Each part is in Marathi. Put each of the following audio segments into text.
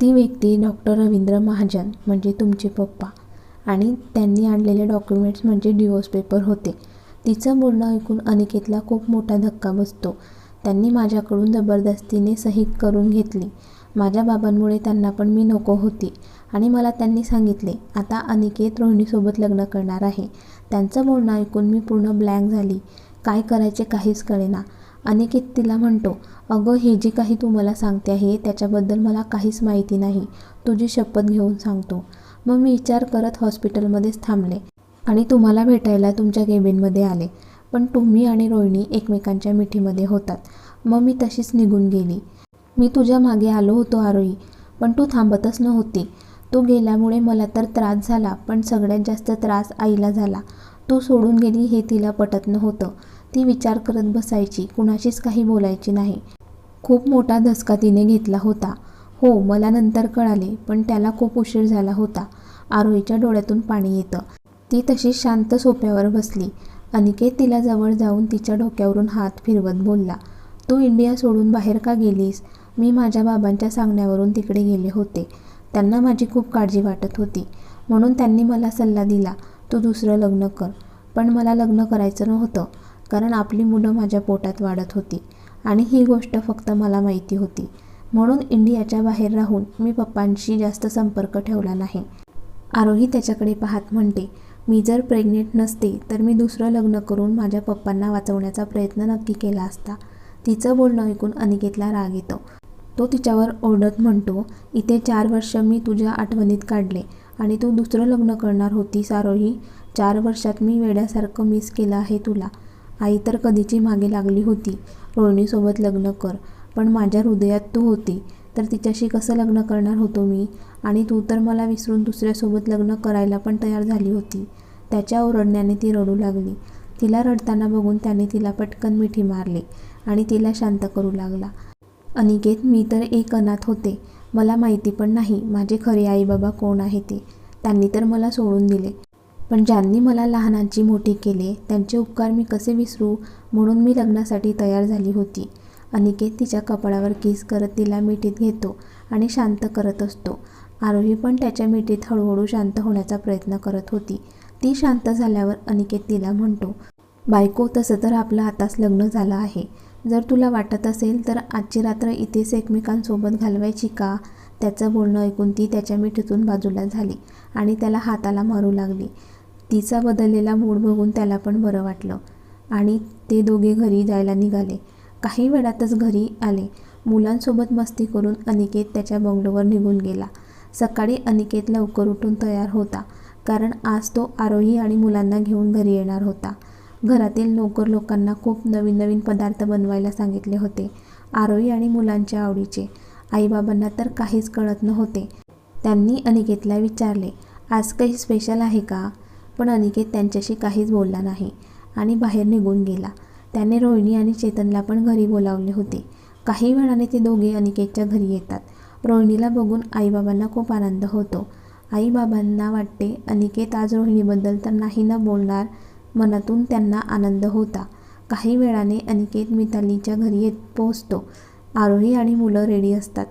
ती व्यक्ती डॉक्टर रवींद्र महाजन म्हणजे तुमचे पप्पा. आणि त्यांनी आणलेले डॉक्युमेंट्स म्हणजे डिवोर्स पेपर होते. तिचं बोलणं ऐकून अनिकेतला खूप मोठा धक्का बसतो. त्यांनी माझ्याकडून जबरदस्तीने सही करून घेतली. माझ्या बाबांमुळे त्यांना पण मी नको होती. आणि मला त्यांनी सांगितले आता अनिकेत रोहिणीसोबत लग्न करणार आहे. त्यांचं बोलणं ऐकून मी पूर्ण ब्लँक झाली. काय करायचे काहीच कळेना. अनिकेत तिला म्हणतो अगं हे जे काही तू मला सांगते आहे त्याच्याबद्दल मला काहीच माहिती नाही. तुझी शपथ घेऊन सांगतो. मग मी विचार करत हॉस्पिटलमध्येच थांबले आणि तुम्हाला भेटायला तुमच्या केबिनमध्ये आले. पण तुम्ही आणि रोहिणी एकमेकांच्या मिठीमध्ये होतात. मग मी तशीच निघून गेली. मी तुझ्या मागे आलो होतो आरोही पण तू थांबतच नव्हती. तू गेल्यामुळे मला तर त्रास झाला पण सगळ्यात जास्त त्रास आईला झाला. तू सोडून गेली हे तिला पटत नव्हतं. ती विचार करत बसायची कुणाशीच काही बोलायची नाही. खूप मोठा धसका तिने घेतला होता. हो मला नंतर कळाले पण त्याला खूप उशीर झाला होता. आरोहीच्या डोळ्यातून पाणी येतं. ती तशी शांत सोप्यावर बसली. अनिकेत तिला जवळ जाऊन तिच्या डोक्यावरून हात फिरवत बोलला तू इंडिया सोडून बाहेर का गेलीस? मी माझ्या बाबांच्या सांगण्यावरून तिकडे गेले होते. त्यांना माझी खूप काळजी वाटत होती. म्हणून त्यांनी मला सल्ला दिला तू दुसरं लग्न कर. पण मला लग्न करायचं नव्हतं कारण आपली मुलं माझ्या पोटात वाढत होती. आणि ही गोष्ट फक्त मला माहिती होती. म्हणून इंडियाच्या बाहेर राहून मी पप्पांशी जास्त संपर्क ठेवला नाही. आरोही त्याच्याकडे पाहत म्हणते मी जर प्रेग्नेंट नसते तर मी दुसरं लग्न करून माझ्या पप्पांना वाचवण्याचा प्रयत्न नक्की केला असता. तिचं बोलणं ऐकून अनिकेतला राग येतो. तो तिच्यावर ओरडत म्हणतो इथे चार वर्ष मी तुझ्या आठवणीत काढले आणि तू दुसरं लग्न करणार होतीस आरोही. चार वर्षात मी वेड्यासारखं मिस केलं आहे तुला. आई तर कधीची मागे लागली होती. रोहिणीसोबत लग्न कर. पण माझ्या हृदयात तू होती तर तिच्याशी कसं लग्न करणार होतो मी? आणि तू तर मला विसरून दुसऱ्यासोबत लग्न करायला पण तयार झाली होती. त्याच्या ओरडण्याने ती रडू लागली. तिला रडताना बघून त्याने तिला पटकन मिठी मारली आणि तिला शांत करू लागला. अनिकेत मी तर एक अनाथ होते. मला माहिती पण नाही माझे खरे आईबाबा कोण आहे ते. त्यांनी तर मला सोडून दिले. पण ज्यांनी मला लहानाची मोठी केले त्यांचे उपकार मी कसे विसरू म्हणून मी लग्नासाठी तयार झाली होती. अनिकेत तिच्या कपाळावर किस करत तिला मिठीत घेतो आणि शांत करत असतो. आरोही पण त्याच्या मिठीत हळूहळू शांत होण्याचा प्रयत्न करत होती. ती शांत झाल्यावर अनिकेत तिला म्हणतो बायको तसं तर आपलं आताच लग्न झालं आहे. जर तुला वाटत असेल तर आजची रात्र इथेच एकमेकांसोबत घालवायची का? त्याचं बोलणं ऐकून ती त्याच्या मिठीतून बाजूला झाली आणि त्याला हाताला मारू लागली. तिचा बदललेला मूड बघून त्याला पण बरं वाटलं. आणि ते दोघे घरी जायला निघाले. काही वेळातच घरी आले. मुलांसोबत मस्ती करून अनिकेत त्याच्या बंगलोवर निघून गेला. सकाळी अनिकेत लवकर उठून तयार होता कारण आज तो आरोही आणि मुलांना घेऊन घरी येणार होता. घरातील नोकर लोकांना खूप नवीन नवीन पदार्थ बनवायला सांगितले होते आरोही आणि मुलांच्या आवडीचे. आईबाबांना तर काहीच कळत नव्हते. त्यांनी अनिकेतला विचारले आज काही स्पेशल आहे का? पण अनिकेत त्यांच्याशी काहीच बोलला नाही आणि बाहेर निघून गेला. त्याने रोहिणी आणि चेतनला पण घरी बोलावले होते. काही वेळाने ते दोघे अनिकेतच्या घरी येतात. रोहिणीला बघून आईबाबांना खूप आनंद होतो. आईबाबांना वाटते अनिकेत आज रोहिणीबद्दल तर नाही न बोलणार मनातून त्यांना आनंद होता. काही वेळाने अनिकेत मितालीच्या घरी येत पोहोचतो. आरोही आणि मुलं रेडी असतात.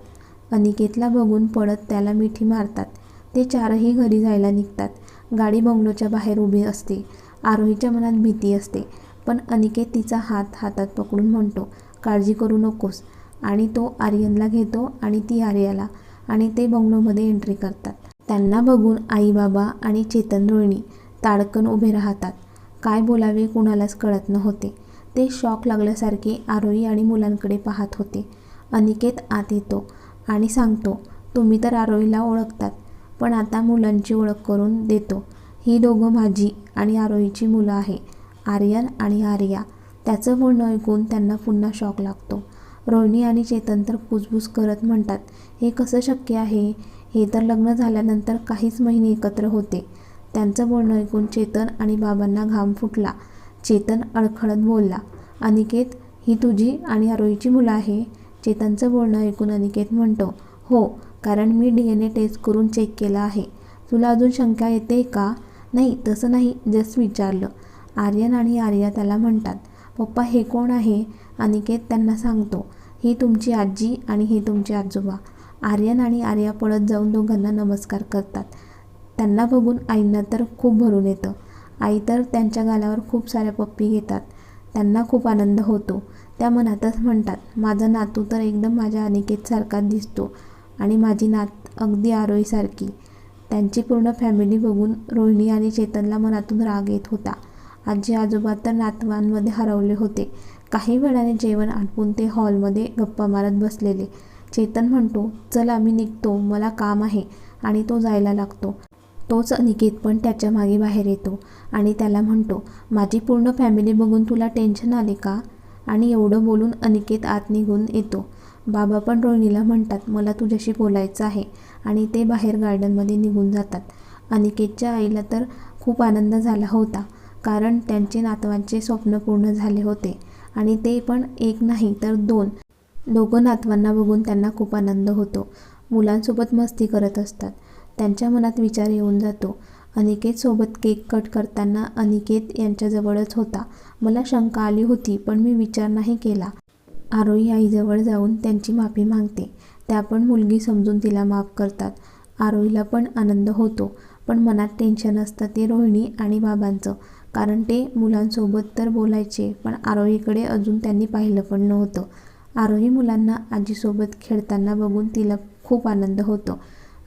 अनिकेतला बघून पडत त्याला मिठी मारतात. ते चारही घरी जायला निघतात. गाडी बंगलोच्या बाहेर उभी असते. आरोहीच्या मनात भीती असते. पण अनिकेत तिचा हात हातात पकडून म्हणतो काळजी करू नकोस. आणि तो आर्यनला घेतो आणि ती आर्याला आणि ते बंगलोमध्ये एंट्री करतात. त्यांना बघून आई बाबा आणि चेतन रोहिणी ताडकन उभे राहतात. काय बोलावे कुणालाच कळत नव्हते. ते शॉक लागल्यासारखे आरोही आणि मुलांकडे पाहत होते. अनिकेत आत येतो आणि सांगतो तुम्ही तर आरोहीला ओळखतात. पण आता मुलांची ओळख करून देतो. ही दोघं माझी आणि आरोहीची मुलं आहे. आर्यन आणि आर्या. त्याचं बोलणं ऐकून त्यांना पुन्हा शॉक लागतो. रोहिणी आणि चेतन तर कुजबूज करत म्हणतात हे कसं शक्य आहे? हे तर लग्न झाल्यानंतर काहीच महिने एकत्र होते. त्यांचं बोलणं ऐकून चेतन आणि बाबांना घाम फुटला. चेतन अडखळत बोलला अनिकेत ही तुझी आणि आरोहीची मुलं आहे? चेतनचं बोलणं ऐकून अनिकेत म्हणतो हो कारण मी डी एन ए टेस्ट करून चेक केला आहे. तुला अजून शंका येते का? नाही तसं नाही जस्ट विचारलं. आर्यन आणि आर्या त्याला म्हणतात पप्पा हे कोण आहे? अनिकेत त्यांना सांगतो ही तुमची आजी आणि हे तुमचे आजोबा. आर्यन आणि आर्या पळत जाऊन दोघांना नमस्कार करतात. त्यांना बघून आईंना तर खूप भरून येतं. आई तर त्यांच्या गालावर खूप साऱ्या पप्पी घेतात. त्यांना खूप आनंद होतो. त्या मनातच म्हणतात माझा नातू तर एकदम माझ्या अनिकेतसारखाच दिसतो. आणि माझी नात अगदी आरोहीसारखी. त्यांची पूर्ण फॅमिली बघून रोहिणी आणि चेतनला मनातून राग येत होता. आजी आजोबा तर नातवांमध्ये हरवले होते. काही वेळाने जेवण आटपून ते हॉलमध्ये गप्पा मारत बसलेले. चेतन म्हणतो चल आम्ही निघतो मला काम आहे आणि तो जायला लागतो. तोच अनिकेत पण त्याच्यामागे बाहेर येतो आणि त्याला म्हणतो माझी पूर्ण फॅमिली बघून तुला टेन्शन आले का? आणि एवढं बोलून अनिकेत आत निघून येतो. बाबा पण रोहिणीला म्हणतात मला तुझ्याशी बोलायचं आहे. आणि ते बाहेर गार्डनमध्ये निघून जातात. अनिकेतच्या आईला तर खूप आनंद झाला होता कारण त्यांचे नातवांचे स्वप्न पूर्ण झाले होते. आणि ते पण एक नाही तर दोन. दोघं नातवांना बघून त्यांना खूप आनंद होतो. मुलांसोबत मस्ती करत असतात. त्यांच्या मनात विचार येऊन जातो. अनिकेतसोबत केक कट करताना अनिकेत यांच्याजवळच होता. मला शंका आली होती पण मी विचार नाही केला. आरोही आईजवळ जाऊन त्यांची माफी मागते. त्या पण मुलगी समजून तिला माफ करतात. आरोहीला पण आनंद होतो पण मनात टेन्शन असतं ते रोहिणी आणि बाबांचं. कारण ते मुलांसोबत तर बोलायचे पण आरोहीकडे अजून त्यांनी पाहिलं पण नव्हतं. आरोही मुलांना आजीसोबत खेळताना बघून तिला खूप आनंद होतो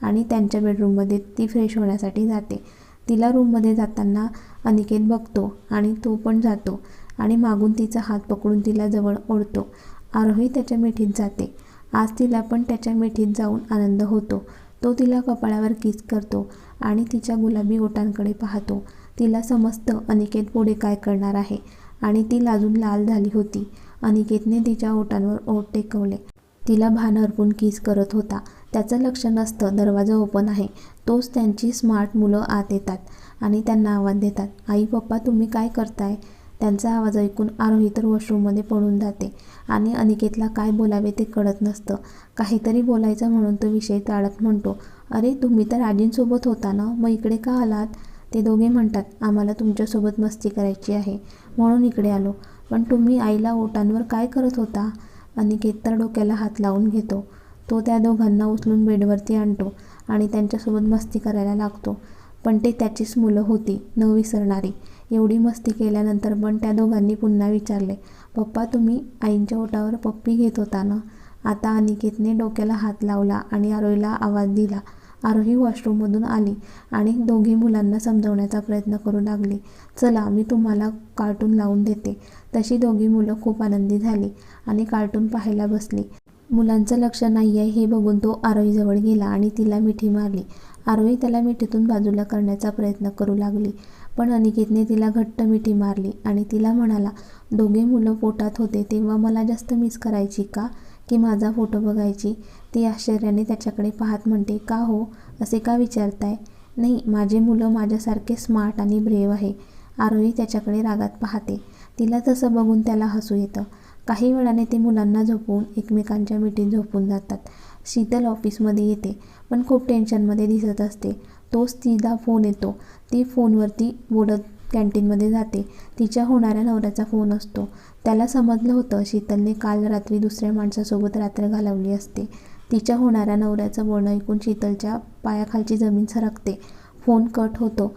आणि त्यांच्या बेडरूममध्ये ती फ्रेश होण्यासाठी जाते. तिला रूममध्ये जाताना अनिकेत बघतो आणि तो पण जातो आणि मागून तिचा हात पकडून तिला जवळ ओढतो. आरोही त्याच्या मिठीत जाते. आज तिला पण त्याच्या मिठीत जाऊन आनंद होतो. तो तिला कपाळावर किस करतो आणि तिच्या गुलाबी ओटांकडे पाहतो. तिला समजतं अनिकेत पुढे काय करणार आहे आणि ती लाजून लाल झाली होती. अनिकेतने तिच्या ओटांवर ओट टेकवले. तिला भान अर्पून किस करत होता. त्याचं लक्ष नसतं. दरवाजा ओपन आहे. तोच त्यांची स्मार्ट मुलं आत येतात आणि त्यांना आवाज देतात. आई पप्पा तुम्ही काय करताय? त्यांचा आवाज ऐकून आरोही तर वॉशरूममध्ये पडून जाते. आणि अनिकेतला काय बोलावे ते कळत नसतं. काहीतरी बोलायचं म्हणून तो विषय टाळत म्हणतो अरे तुम्ही तर आजींसोबत होता ना? मग इकडे का आलात? ते दोघे म्हणतात आम्हाला तुमच्यासोबत मस्ती करायची आहे. म्हणून इकडे आलो. पण तुम्ही आईला ओटांवर काय करत होता? अनिकेत तर डोक्याला हात लावून घेतो. तो त्या दोघांना उचलून बेडवरती आणतो आणि त्यांच्यासोबत मस्ती करायला लागतो. पण ते त्याचीच मुलं होती न विसरणारी. एवढी मस्ती केल्यानंतर पण त्या दोघांनी पुन्हा विचारले पप्पा तुम्ही आईंच्या ओटावर पप्पी घेत होता ना? आता अनिकेतने डोक्याला हात लावला आणि आरोहीला आवाज दिला. आरोही वॉशरूममधून आली आणि दोघी मुलांना समजवण्याचा प्रयत्न करू लागली. चला मी तुम्हाला कार्टून लावून देते. तशी दोघी मुलं खूप आनंदी झाली आणि कार्टून पाहायला बसली. मुलांचं लक्ष नाही आहे हे बघून तो आरोहीजवळ गेला आणि तिला मिठी मारली. आरोही त्याला मिठीतून बाजूला करण्याचा प्रयत्न करू लागली. पण अनिकेतने तिला घट्ट मिठी मारली आणि तिला म्हणाला दोघे मुलं पोटात होते तेव्हा मला जास्त मिस करायची का? की माझा फोटो बघायची? ती आश्चर्याने त्याच्याकडे पाहत म्हणते का हो? असे का विचारताय? नाही माझे मुलं माझ्यासारखे स्मार्ट आणि ब्रेव आहे. आरोही त्याच्याकडे रागात पाहते. तिला तसं बघून त्याला हसू येतं. काही वेळाने ते मुलांना झोपवून एकमेकांच्या मिठीत झोपून जातात. शीतल ऑफिसमध्ये येते पण खूप टेन्शनमध्ये दिसत असते. तोच तिला फोन येतो. ती फोनवरती बोलत कॅन्टीनमध्ये जाते. तिच्या होणाऱ्या नवऱ्याचा फोन असतो. त्याला समजलं होतं शीतलने काल रात्री दुसऱ्या माणसासोबत रात्र घालवली असते. तिच्या होणाऱ्या नवऱ्याचं बोलणं ऐकून शीतलच्या पायाखालची जमीन सरकते. फोन कट होतो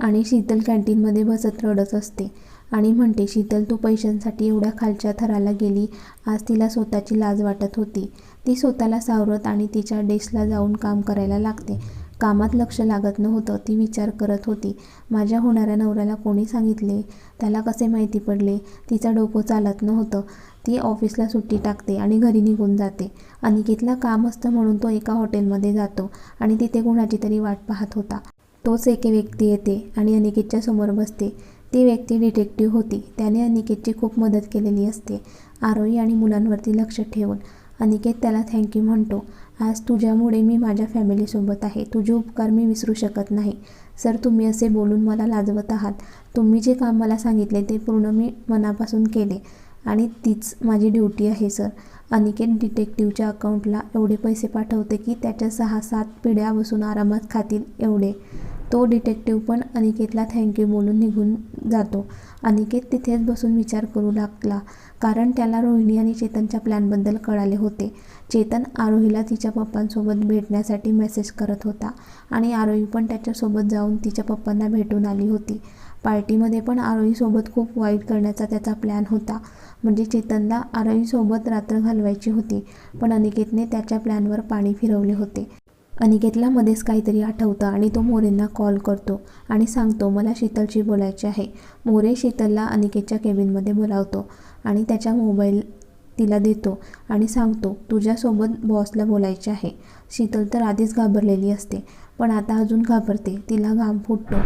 आणि शीतल कॅन्टीनमध्ये बसत रडत असते. आणि म्हणते शीतल तू पैशांसाठी एवढ्या खालच्या थराला गेली. आज तिला स्वतःची लाज वाटत होती. ती स्वतःला सावरत आणि तिच्या डेस्कला जाऊन काम करायला लागते. कामात लक्ष लागत नव्हतं ती विचार करत होती. माझ्या होणाऱ्या नवऱ्याला कोणी सांगितले? त्याला कसे माहिती पडले? तिचं डोकं चालत नव्हतं. ती ऑफिसला सुट्टी टाकते आणि घरी निघून जाते. अनिकेतला काम असतं म्हणून तो एका हॉटेलमध्ये जातो आणि तिथे कोणाची तरी वाट पाहत होता. तोच एक व्यक्ती येते आणि अनिकेतच्या समोर बसते. ती व्यक्ती डिटेक्टिव्ह होती. त्याने अनिकेतची खूप मदत केलेली असते. आरोही आणि मुलांवरती लक्ष ठेवून. अनिकेत त्याला थँक्यू म्हणतो. आज तुझ्यामुळे मी माझ्या फॅमिलीसोबत आहे. तुझे उपकार मी विसरू शकत नाही. सर तुम्ही असे बोलून मला लाजवत आहात. तुम्ही जे काम मला सांगितले ते पूर्ण मी मनापासून केले. आणि तीच माझी ड्युटी आहे सर. अनिकेत डिटेक्टिव्हच्या अकाउंटला एवढे पैसे पाठवते की त्याच्या सहा सात पिढ्या बसून आरामात खातील एवढे. तो डिटेक्टिव्ह पण अनिकेतला थँक्यू बोलून निघून जातो. अनिकेत तिथेच बसून विचार करू लागला कारण त्याला रोहिणी आणि चेतनच्या प्लॅनबद्दल कळाले होते. चेतन आरोहीला तिच्या पप्पांसोबत भेटण्यासाठी मेसेज करत होता आणि आरोही पण त्याच्यासोबत जाऊन तिच्या पप्पांना भेटून आली होती. पार्टीमध्ये पण आरोहीसोबत खूप वाईट करण्याचा त्याचा प्लॅन होता. म्हणजे चेतनला आरोहीसोबत रात्र घालवायची होती पण अनिकेतने त्याच्या प्लॅनवर पाणी फिरवले होते. अनिकेतला मध्येच काहीतरी आठवतं आणि तो मोरेंना कॉल करतो आणि सांगतो मला शीतलशी बोलायचे आहे. मोरे शीतलला अनिकेतच्या केबिनमध्ये बोलावतो आणि त्याच्या मोबाईल तिला देतो आणि सांगतो तुझ्यासोबत बॉसला बोलायचे आहे. शीतल तर आधीच घाबरलेली असते पण आता अजून घाबरते तिला घाम फुटतो.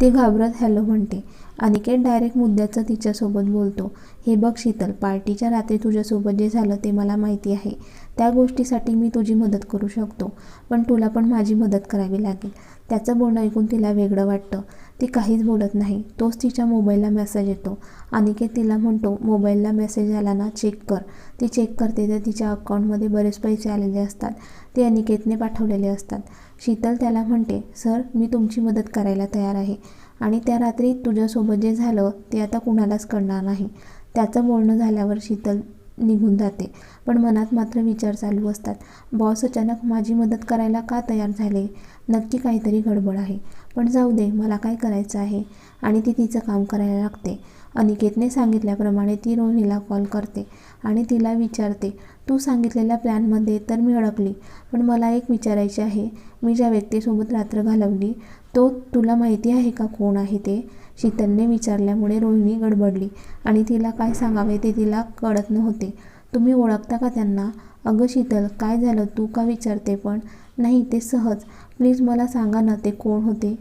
ती घाबरत हॅलो म्हणते. अनिकेत डायरेक्ट मुद्द्याचं तिच्यासोबत बोलतो. हे बघ शीतल पार्टीच्या रात्री तुझ्यासोबत जे झालं ते मला माहिती आहे. त्या गोष्टीसाठी मी तुझी मदत करू शकतो. पण तुला पण माझी मदत करावी लागेल. त्याचं बोलणं ऐकून तिला वेगळं वाटतं. ती काहीच बोलत नाही. तोच तिच्या मोबाईलला मेसेज येतो. अनिकेत तिला म्हणतो मोबाईलला मेसेज आला ना चेक कर. ती चेक करते तर तिच्या अकाउंटमध्ये बरेच पैसे आलेले असतात. ते अनिकेतने पाठवलेले असतात. शीतल त्याला म्हणते सर मी तुमची मदत करायला तयार आहे. आणि त्या रात्री तुझ्यासोबत जे झालं ते आता कुणालाच कळणार नाही. त्याचं बोलणं झाल्यावर शीतल निघून जाते. पण मनात मात्र विचार चालू असतात. बॉस अचानक माझी मदत करायला का तयार झाले? नक्की काहीतरी गडबड आहे. पण जाऊ दे मला काय करायचं आहे आणि ती तिचं काम करायला लागते. अनिकेतने सांगितल्याप्रमाणे ती रोहिणीला कॉल करते आणि तिला विचारते तू सांगितलेल्या प्लॅनमध्ये तर मी अडकली पण मला एक विचारायचे आहे. मी ज्या व्यक्तीसोबत रात्र घालवली तो तुला माहिती आहे का कोण आहे ते? शीतलने विचारल्यामुळे रोहिणी गडबडली आणि तिला काय सांगावे ते तिला कळत नव्हते. तुम्ही ओळखता का त्यांना? अगं शीतल काय झालं? तू का विचारते पण? नाही ते सहज. प्लीज मला सांगा ना ते कोण होते?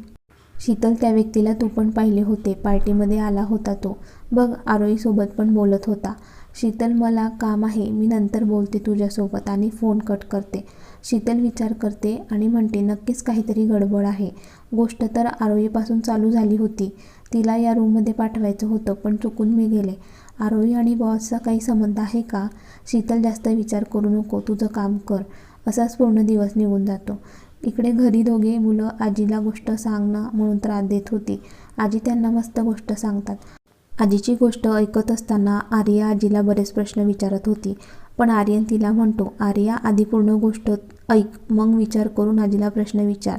शीतल त्या व्यक्तीला तू पण पाहिले होते. पार्टीमध्ये आला होता तो. बघ आरोईसोबत पण बोलत होता. शीतल मला काम आहे. मी नंतर बोलते तुझ्यासोबत आणि फोन कट करते. शीतल विचार करते आणि म्हणते नक्कीच काहीतरी गडबड आहे. गोष्ट तर आरोईपासून चालू झाली होती. तिला या रूममध्ये पाठवायचं होतं पण चुकून मी गेले. आरोही आणि बॉसचा काही संबंध आहे का? शीतल जास्त विचार करू नको तुझं काम कर. असाच पूर्ण दिवस निघून जातो. इकडे घरी दोघे मुलं आजीला गोष्ट सांग ना म्हणून त्रास देत होती. आजी त्यांना मस्त गोष्ट सांगतात. आजीची गोष्ट ऐकत असताना आर्या आजीला बरेच प्रश्न विचारत होती. पण आर्यन तिला म्हणतो आर्या आधी पूर्ण गोष्ट ऐक मग विचार करून आजीला प्रश्न विचार.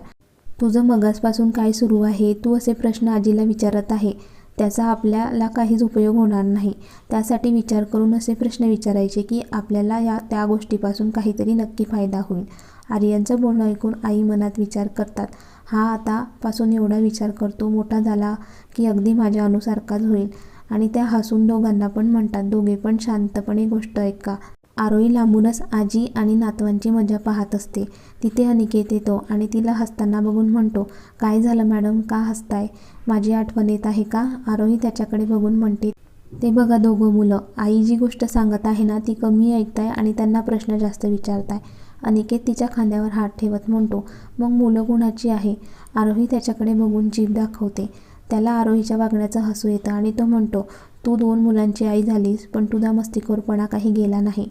तुझं मगासपासून काय सुरू आहे? तू असे प्रश्न आजीला विचारत आहे. त्याचा आपल्याला काहीच उपयोग होणार नाही. त्यासाठी विचार करून असे प्रश्न विचारायचे की आपल्याला या त्या गोष्टीपासून काहीतरी नक्की फायदा होईल. आर्यांचं बोलणं ऐकून आई मनात विचार करतात. हा आतापासून एवढा विचार करतो मोठा झाला की अगदी माझ्या अनुसारखाच होईल. आणि त्या हसून दोघांना पण म्हणतात दोघे पण शांतपणे गोष्ट ऐका. आरोही लांबूनच आजी आणि नातवांची मजा पाहत असते. तिथे अनिकेत येतो आणि तिला हसताना बघून म्हणतो काय झालं मॅडम? का हसताय? माझी आठवण येत आहे का? आरोही त्याच्याकडे बघून म्हणते ते बघा दोघं मुलं. आई जी गोष्ट सांगत आहे ना ती कमी ऐकताय आणि त्यांना प्रश्न जास्त विचारताय. अनिकेत तिच्या खांद्यावर हात ठेवत म्हणतो मग मुलं कुणाची आहे? आरोही त्याच्याकडे बघून जीभ दाखवते. त्याला आरोहीच्या वागण्याचं हसू येतं आणि तो म्हणतो तू दोन मुलांची आई झालीस पण तुझा मस्तीखोरपणा काही गेला नाही.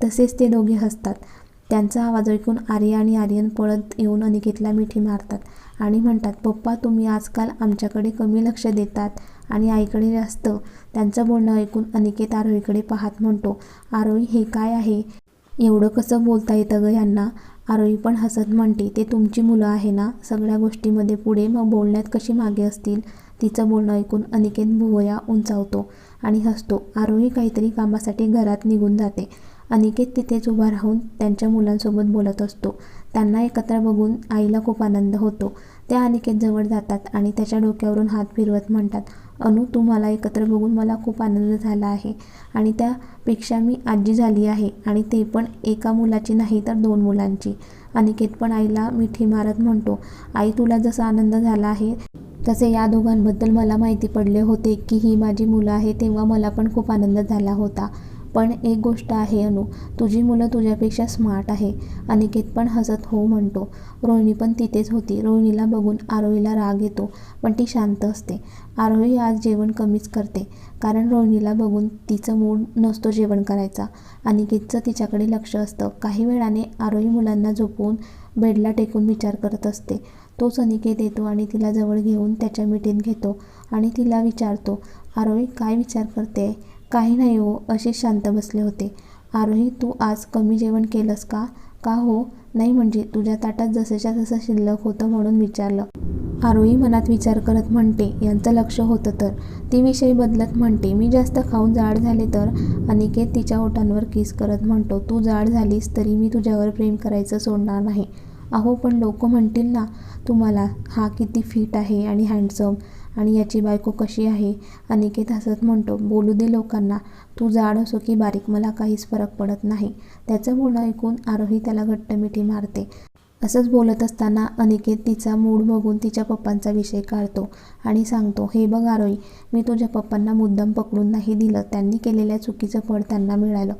तसेच ते दोघे हसतात. त्यांचा आवाज ऐकून आर्या आणि आर्यन पळत येऊन अनिकेतला मिठी मारतात आणि म्हणतात पप्पा तुम्ही आजकाल आमच्याकडे कमी लक्ष देतात आणि आईकडे जास्त त्यांचं बोलणं ऐकून अनिकेत आरोहीकडे पाहत म्हणतो आरोही हे काय आहे? एवढं कसं बोलता येतं गं यांना आरोही पण हसत म्हणते ते तुमची मुलं आहे ना? सगळ्या गोष्टीमध्ये पुढे मग बोलण्यात कशी मागे असतील तिचं बोलणं ऐकून अनिकेत भुवया उंचावतो आणि हसतो. आरोही काहीतरी कामासाठी घरात निघून जाते. अनिकेत तिथेच उभा राहून त्यांच्या मुलांसोबत बोलत असतो. त्यांना एकत्र बघून आईला खूप आनंद होतो. त्या अनिकेत जवळ जातात आणि त्याच्या डोक्यावरून हात फिरवत म्हणतात अनु तू मला एकत्र बघून मला खूप आनंद झाला आहे आणि त्यापेक्षा मी आजी झाली आहे आणि ते पण एका मुलाची नाही तर दोन मुलांची अनिकेत पण आईला मिठी मारत म्हणतो आई तुला जसा आनंद झाला आहे तसे या दोघांबद्दल मला माहिती पडले होते की ही माझी मुलं आहे तेव्हा मला पण खूप आनंद झाला होता. पण एक गोष्ट आहे अनु तुझी मुलं तुझ्यापेक्षा स्मार्ट आहे. अनिकेत पण हसत हो म्हणतो. रोहिणी पण तिथेच होती. रोहिणीला बघून आरोहीला राग येतो पण ती शांत असते. आरोही आज जेवण कमीच करते कारण रोहिणीला बघून तिचं मूड नसतो जेवण करायचा. अनिकेतचं तिच्याकडे लक्ष असतं. काही वेळाने आरोही मुलांना झोपवून बेडला टेकून विचार करत असते. तोच अनिकेत येतो आणि तिला जवळ घेऊन त्याच्या मिठीत घेतो आणि तिला विचारतो आरोही काय विचार करते काही नाही हो असे शांत बसले होते. आरोही तू आज कमी जेवण केलंस का? का हो? नाही म्हणजे तुझ्या ताटात जसंच्या तसं शिल्लक होतं म्हणून विचारलं. आरोही मनात विचार करत म्हणते यांचं लक्ष होतं तर. ती विषय बदलत म्हणते मी जास्त खाऊन जाड झाले तर? अनिकेत तिच्या ओठांवर किस करत म्हणतो तू जाड झालीस तरी मी तुझ्यावर प्रेम करायचं सोडणार नाही. अहो पण लोक म्हणतील ना तुम्हाला हा किती फिट आहे आणि हँडसम. आणि याची बायको कशी आहे? अनिकेत हसत म्हणतो बोलू दे लोकांना. तू जाड असो की बारीक मला काहीच फरक पडत नाही. त्याचं बोलणं ऐकून आरोही त्याला घट्ट मिठी मारते. असंच बोलत असताना अनिकेत तिचा मूड बघून तिच्या पप्पांचा विषय काढतो आणि सांगतो हे बघ आरोही मी तुझ्या पप्पांना मुद्दाम पकडून नाही दिलं. त्यांनी केलेल्या चुकीचं फळ त्यांना मिळालं.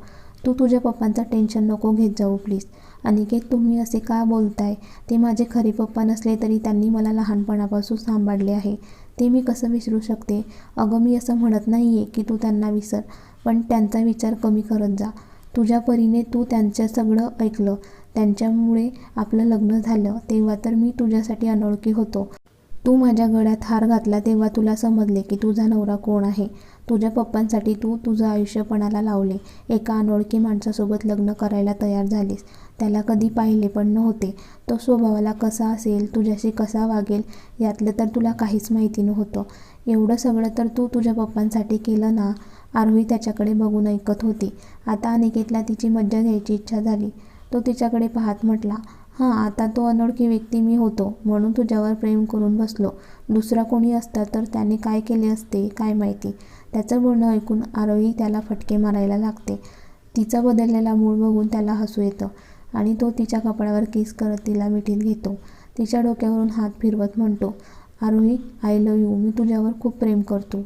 तू तुझ्या पप्पांचं टेन्शन नको घेत जाऊ प्लीज. अनिकेत तुम्ही असे का बोलताय? ते माझे खरे पप्पा नसले तरी त्यांनी मला लहानपणापासून सांभाळले आहे. ते मी कसं विसरू शकते? अगं मी असं म्हणत नाही आहे की तू त्यांना विसर पण त्यांचा विचार कमी करत जा. तुझ्या परीने तू त्यांचं सगळं ऐकलं. त्यांच्यामुळे आपलं लग्न झालं. तेव्हा तर मी तुझ्यासाठी अनोळखी होतो. तू माझ्या गळ्यात हार घातला तेव्हा तुला समजले की तुझा नवरा कोण आहे. तुझ्या पप्पांसाठी तू तुझं आयुष्यपणाला लावले. एका अनोळखी माणसासोबत लग्न करायला तयार झालीस. त्याला कधी पाहिले पण नव्हते. तो स्वभावाला कसा असेल तुझ्याशी कसा वागेल यातलं तर तुला काहीच माहिती नव्हतं. एवढं सगळं तर तू तुझ्या पप्पांसाठी केलं ना? आरोही त्याच्याकडे बघून ऐकत होती. आता अनिकेतला तिची मज्जा घ्यायची इच्छा झाली. तो तिच्याकडे पाहत म्हटला हां आता तो अनोळखी व्यक्ती मी होतो म्हणून तुझ्यावर प्रेम करून बसलो. दुसरा कोणी असता तर त्याने काय केले असते काय माहिती? त्याचं बोलणं ऐकून आरोही त्याला फटके मारायला लागते. तिचा बदललेला मूळ बघून त्याला हसू येतं. आणि तो तिच्या कपड्यावर किस करत तिला मिठीत घेतो. तिच्या डोक्यावरून हात फिरवत म्हणतो आरोही आय लव यू मी तुझ्यावर खूप प्रेम करतो.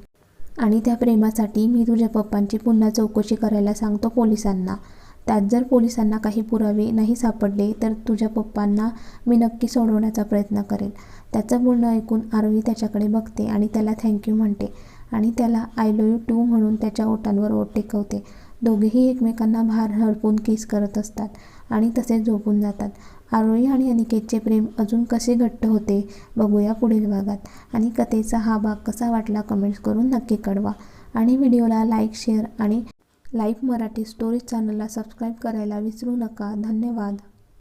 आणि त्या प्रेमासाठी मी तुझ्या पप्पांची पुन्हा चौकशी करायला सांगतो पोलिसांना. त्यात जर पोलिसांना काही पुरावे नाही सापडले तर तुझ्या पप्पांना मी नक्की सोडवण्याचा प्रयत्न करेन त्याचं बोलणं ऐकून आरोही त्याच्याकडे बघते आणि त्याला थँक्यू म्हणते आणि त्याला आय लव यू टू म्हणून त्याच्या ओटांवर ओट टेकवते. दोघेही एकमेकांना भार हडपून किस करत असतात. आणि तसेच झोपून जातात. आरोही आणि अनिकेतचे प्रेम अजून कसे घट्ट होते बघूया पुढील भागात. आणि कथेचा हा भाग कसा वाटला कमेंट्स करून नक्की कळवा. आणि व्हिडिओला लाईक शेअर आणि लाईव्ह मराठी स्टोरीज चॅनलला सबस्क्राईब करायला विसरू नका. धन्यवाद.